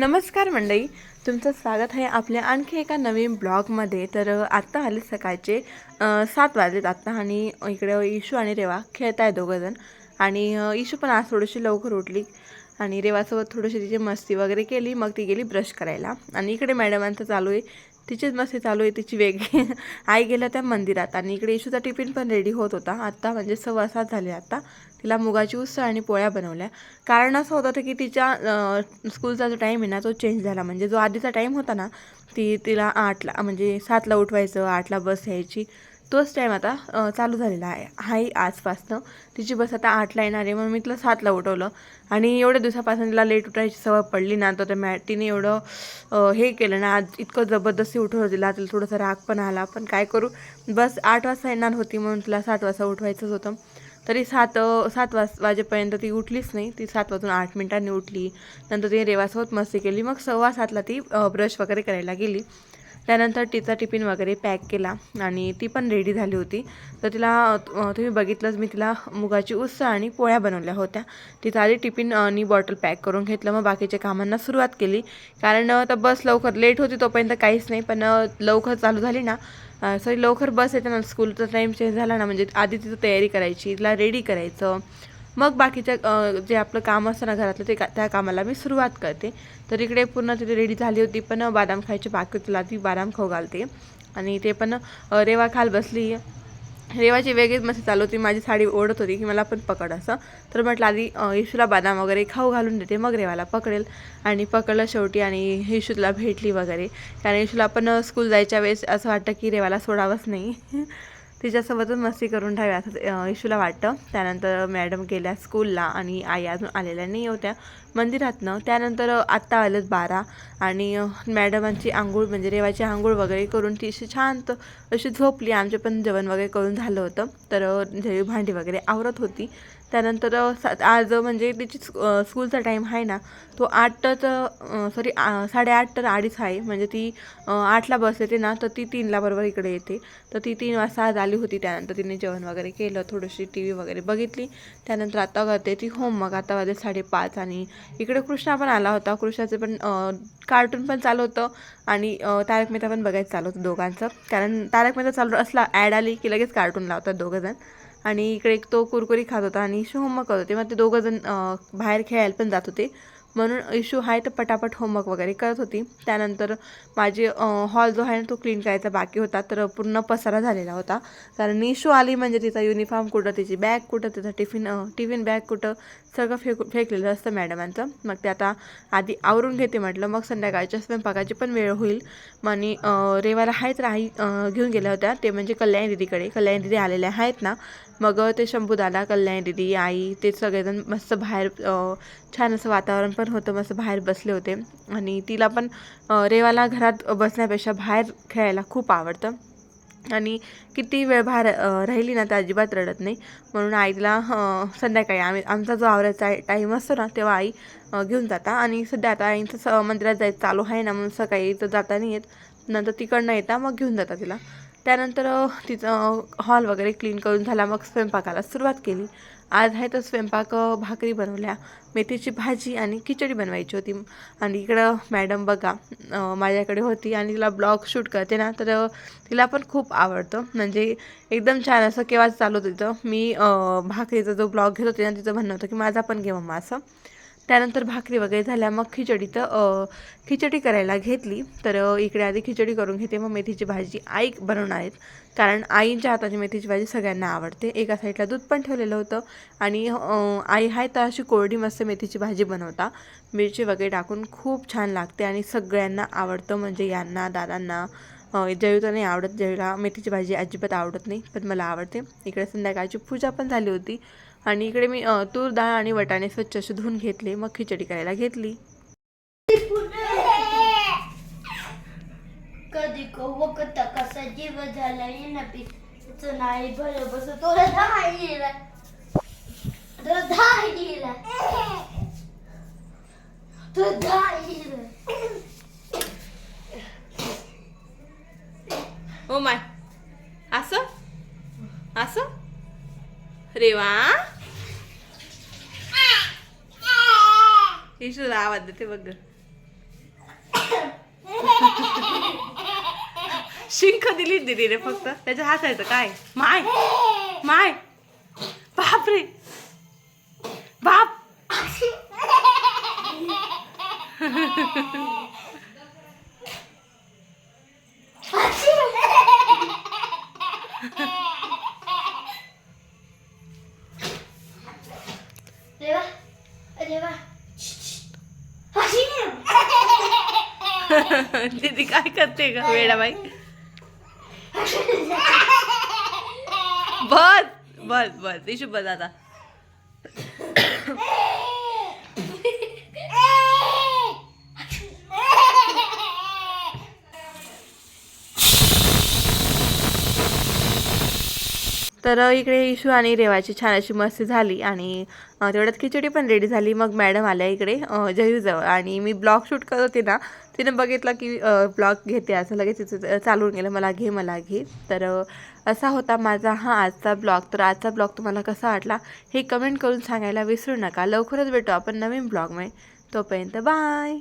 नमस्कार मंडळी. तुमचं स्वागत आहे आपल्या आणखी एका नवीन ब्लॉगमध्ये. तर आत्ता आले सकाळचे सात वाजलेत आत्ता आणि इकडे इशू आणि रेवा खेळत आहे दोघंजण. आणि इशू पण आज थोडीशी लवकर उठली आणि रेवासोबत थोडीशी तिची मस्ती वगैरे केली. मग ती गेली ब्रश करायला. आणि इकडे मॅडमांचं चालू आहे. तिचीच मस्ती चालू आहे तिची वेगळी आई गेल्या त्या मंदिरात आणि इकडे इशूचा टिफिन पण रेडी होत होता. आत्ता म्हणजे सव्वा सात झाले आत्ता तिला मुगाची उसळ आणि पोळ्या बनवल्या. कारण असं होतं होतं की तिच्या स्कूलचा जो टाईम आहे ना तो चेंज झाला. म्हणजे जो आधीचा टाईम होता ना ती तिला आठला म्हणजे सातला उठवायचं आठला बस यायची. तोच टाईम आता चालू झालेला आहे. हाही आजपासनं. तिची बस आता आठला येणार आहे म्हणून मी तिला सातला उठवलं. आणि एवढ्या दिवसापासून तिला लेट उठायची सवय पडली ना तर त्या मॅ तिने एवढं हे केलं ना आज इतकं जबरदस्ती उठवलं तिला तिला थोडंसं राग पण आला. पण काय करू? बस आठ वाजता येणार होती म्हणून तिला सात वाजता उठवायचंच होतं. तरी सात सात वाज वाजेपर्यंत ती उठलीच नाही. ती सात वाजून आठ मिनिटांनी उठली. नंतर तिने रेवासोबत मस्ती केली. मग सव्वा सातला ती ब्रश वगैरे करायला गेली. त्यानंतर तिचा टिफिन वगैरे पॅक केला आणि ती पण रेडी झाली होती. तर तिला तुम्ही बघितलंच मी तिला मुगाची उसळ आणि पोळ्या बनवल्या होत्या. तिचा आधी टिफिन आणि बॉटल पॅक करून घेतलं मग बाकीच्या कामांना सुरुवात केली. कारण तर बस लवकर लेट होती तोपर्यंत काहीच नाही पण लवकर चालू झाली ना. सॉरी लवकर बस येते ना स्कूलचा टाईम चेंज झाला ना म्हणजे आधी तिथं तयारी करायची तिला रेडी करायचं. मग बाकीच्या जे आपलं काम असतं ना घरातलं ते का त्या कामाला मी सुरुवात करते. तर इकडे पूर्ण तिथे रेडी झाली होती पण बादाम खायची बाकी तुला ती बादाम खाऊ घालते. आणि ते पण रेवा खाल बसली. रेवाची वेगळीच मस्ती चालू होती. माझी साडी ओढत होती की मला पण पकड असं. तर म्हटलं आधी येशूला बादाम बदाम वगैरे खाऊ घालून देते मग रेवाला पकडेल. आणि पकडलं शेवटी आणि येशूला तुला भेटली वगैरे. कारण येशूला पण स्कूल जायच्या वेळेस असं वाटतं की रेवाला सोडावंच नाही. तिच्यासोबतच मस्ती करून ठेवा असं इशूला वाटतं. त्यानंतर मॅडम गेल्या स्कूलला आणि आई अजून आलेल्या नाही होत्या मंदिरातनं. त्यानंतर आत्ता आलेत बारा आणि मॅडमांची आंघोळ म्हणजे रेवाची आंघोळ वगैरे करून ती अशी शांत अशी झोपली. आमचे पण जेवण वगैरे करून झालं होतं. तर अ, भांडी वगैरे आवरत होती. त्यानंतर आज म्हणजे तिची स्कूलचा टाईम आहे ना तो आठच सॉरी साडेआठ तर अडीच आहे. म्हणजे ती आठला बस येते ना तर ती तीनला बरोबर इकडे येते. तर ती तीन वाजता आज आली होती. त्यानंतर तिने जेवण वगैरे केलं थोडीशी टी व्ही वगैरे बघितली. त्यानंतर आता करते ती होम मग आता वाजले साडेपाच आणि इकडे कृष्णा पण आला होता. कृष्णाचं पण कार्टून पण चालू होतं आणि तारक मेहता पण बघायचं चालू होतं दोघांचं. कारण तारक मेहता चालू असला ॲड आली की लगेच कार्टून लावतात दोघंजण. आणि इकडे एक तो कुरकुरी खात होता आणि इशू होमवर्क करत होते. मग ते दोघंजण बाहेर खेळायला पण जात होते. म्हणून इशू आहे तर पटापट होमवर्क वगैरे करत होती. त्यानंतर माझे हॉल जो आहे ना तो क्लीन करायचा बाकी होता. तर पूर्ण पसारा झालेला होता. कारण इशू आली म्हणजे तिचा युनिफॉर्म कुठं तिची बॅग कुठं तिचा टिफिन टिफिन बॅग कुठं सगळं फेकू फेकलेलं असतं मॅडमांचं मग ते आता आधी आवरून घेते म्हटलं. मग संध्याकाळच्या स्वयंपाकाची पण वेळ होईल. मग आणि रेवाला आहेत राही घेऊन गेल्या होत्या. ते म्हणजे कल्याणी दिदीकडे. कल्याणी दिदी आलेल्या आहेत ना. मग ते शंभू दादा दिदी आई ते सगळेजण मस्त बाहेर छान असं वातावरण पण होतं मस्त बाहेर बसले होते. आणि तिला पण रेवाला घरात बसण्यापेक्षा बाहेर खेळायला खूप आवडतं. आणि किती वेळ बाहेर राहिली ना तर अजिबात रडत नाही. म्हणून आई तिला संध्याकाळी आम्ही आमचा जो आवरायचा टाईम असतो ना तेव्हा आई घेऊन जाता. आणि सध्या आता आईचं स मंदिरात जायचं चालू आहे ना म्हणून सकाळी तर जाता नाही येत नंतर तिकडनं येता मग घेऊन जाता तिला. त्यानंतर तिचं हॉल वगैरे क्लीन करून झाला मग स्वयंपाकाला सुरुवात केली. आज आहे तर स्वयंपाक भाकरी बनवल्या. मेथीची भाजी आणि खिचडी बनवायची होती. आणि इकडं मॅडम बघा माझ्याकडे होती आणि तिला ब्लॉग शूट करते ना तर तिला पण खूप आवडतं. म्हणजे एकदम छान असं केव्हाच चालू होतं तिथं. मी भाकरीचा जो ब्लॉग घेत होते ना तिचं म्हणणं होतं की माझा पण घे मम्मा असं. त्यानंतर भाकरी वगैरे झाल्या. मग खिचडी तर खिचडी करायला घेतली. तर इकडे आधी खिचडी करून घेते. मग मेथीची भाजी आई बनवणार आहेत. कारण आईच्या हाताची मेथीची भाजी सगळ्यांना आवडते. एका साईडला दूध पण ठेवलेलं होतं. आणि आई आहे तर अशी कोरडी मस्त मेथीची भाजी बनवता. मिरची वगैरे टाकून खूप छान लागते आणि सगळ्यांना आवडतं. म्हणजे यांना दादांना जयू तर नाही आवडत जयूला मेथीची भाजी अजिबात आवडत नाही पण मला आवडते. इकडे संध्याकाळची पूजा पण झाली होती. आणि इकडे मी तूर डाळ आणि वटाणे स्वच्छ असे धुवून घेतले मग खिचडी करायला घेतली. कधी वकत कसा जीव झाला ना पी. नाही भर बस तुला दहा येला तुला दहा येला तुला दहा येला हो माय असं असं रेवा. ईशूला आवाज देते बघ. शिंक दिली दिली रे फक्त. त्याच्या हसायचं काय? माय माय. बाप रे बाप रेवा रेवा हसी दीदी काय करते का वेडाबाई. बस बस बस. इशू बस आता. तर इकडे इशू आणि रेवाची छान अशी मस्ती झाली आणि तेवढ्यात खिचडी पण रेडी झाली. मग मॅडम आल्या इकडे जयूजवळ. आणि मी ब्लॉग शूट करत होते ना तिने बघितलं की ब्लॉग घेते असं लगेच तिचं चालून गेलं मला घे मला घे. तर असा होता माझा हा आजचा ब्लॉग तर आजचा ब्लॉग तुम्हाला कसा वाटला हे कमेंट करून सांगायला विसरू नका. लवकरच भेटू आपण नवीन ब्लॉगमुळे तोपर्यंत बाय